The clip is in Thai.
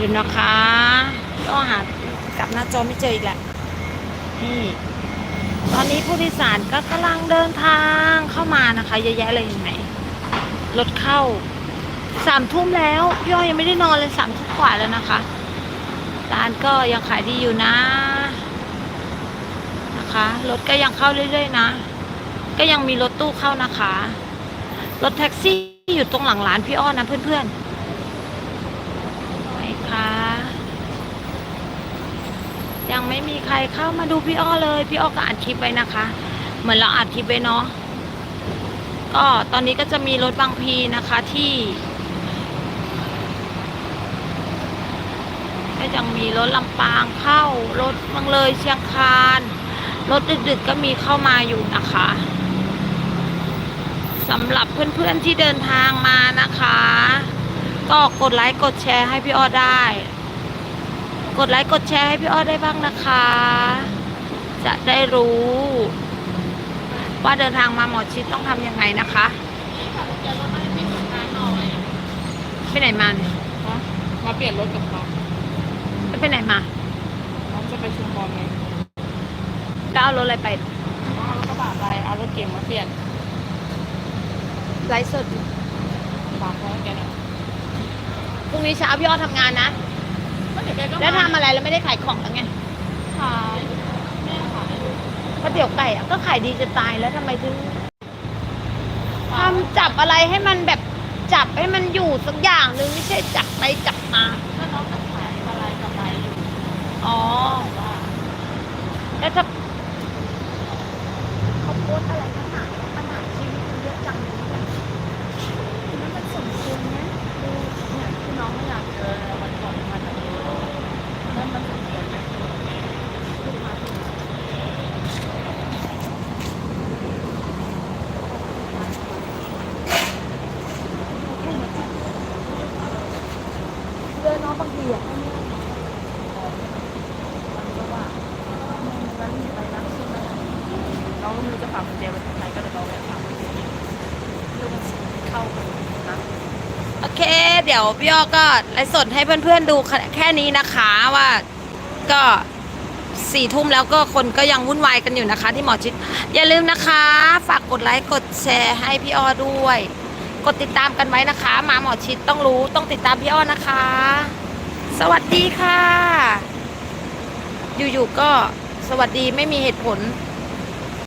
อยู่นะคะก็หากลับหน้าจอไม่เจออีกแหละนี่ตอนนี้ผู้โดยสารก็กำลังเดินทางเข้ามานะคะเยอะแยะเลยเห็นไหมรถเข้าสามทุ่มแล้วพี่อ้อยยังไม่ได้นอนเลยสามทุ่มกว่าแล้วนะคะร้านก็ยังขายดีอยู่นะนะคะรถก็ยังเข้าเรื่อยๆนะ ก็ยังมีรถตู้เข้านะคะ รถแท็กซี่อยู่ตรงหลังร้านพี่อ้อนะเพื่อนๆไหนคะ ยังไม่มีใครเข้ามาดูพี่อ้อเลย พี่อ้อก็อัดคลิปไว้นะคะ เหมือนเราอัดคลิปไว้เนาะก็ตอนนี้ก็จะมีรถบางพีนะคะที่ก็ยังมีรถลำปางเข้ารถบางเลยเชียงคานรถดึกๆก็มีเข้ามาอยู่นะคะสำหรับเพื่อนๆที่เดินทางมานะคะ ก็กดไลค์กดแชร์ให้พี่อ้อได้ กดไลค์กดแชร์ให้พี่อ้อได้บ้างนะคะ จะได้รู้ ว่าเดินทางมาหมอชิดต้องทำยังไงนะคะไปไหนมาเนี่ยมาเปลี่ยนรถกับเขาไปไหนมาน้องจะไปชุมพรไงแล้วเอารถอะไรไปน้องเอารถกระบะไปเอารถเก๋งมาเปลี่ยนไลฟ์สดอยู่ฝากไว้ให้แกหน่อยพรุ่งนี้เช้าพี่อ้อทำงานนะ ก็เดี๋ยวแกก็แล้วทำอะไรแล้วไม่ได้ขายของแล้วไงขายแม่ขายก๋วยเตี๋ยวไก่อะก็ขายดีจะตายแล้วทำไมถึงทำจับอะไรให้มันแบบจับให้มันอยู่สักอย่างหนึ่งไม่ใช่จับไปจับมาถ้าน้องจะขายอะไรกับอะไรอยู่อ๋อว่าแล้วถ้าเขาโพสต์อะไรปัญหาปัญหาชีวิตมันเยอะจังเลยเนี่ยแล้วมันสมควรไหม เนี่ยที่น้องไม่อยากเจอวันก่อนมาจากนี้นั่นมันถึงเดือนไหมลูกมาถึง เดินน้องบางทีอะมัก็ว่ามันมีไปนะใช่ไหมน้องก็ไมือจะฝากกุญแจไว้ตรงไหนก็เลยเราแวะฝากไว้ที่นี่เพื่อมันเข้ากันนะโอเค เดี๋ยวพี่อ้อก็ไลฟ์สดให้เพื่อนๆดูแค่นี้นะคะว่าก็สี่ทุ่มแล้วก็คนก็ยังวุ่นวายกันอยู่นะคะ ที่หมอชิด อย่าลืมนะคะ ฝากกดไลค์กดแชร์ให้พี่อ้อด้วย กดติดตามกันไว้นะคะ มาหมอชิดต้องรู้ต้องติดตามพี่อ้อนะคะ สวัสดีค่ะ อยู่ๆก็สวัสดีไม่มีเหตุผล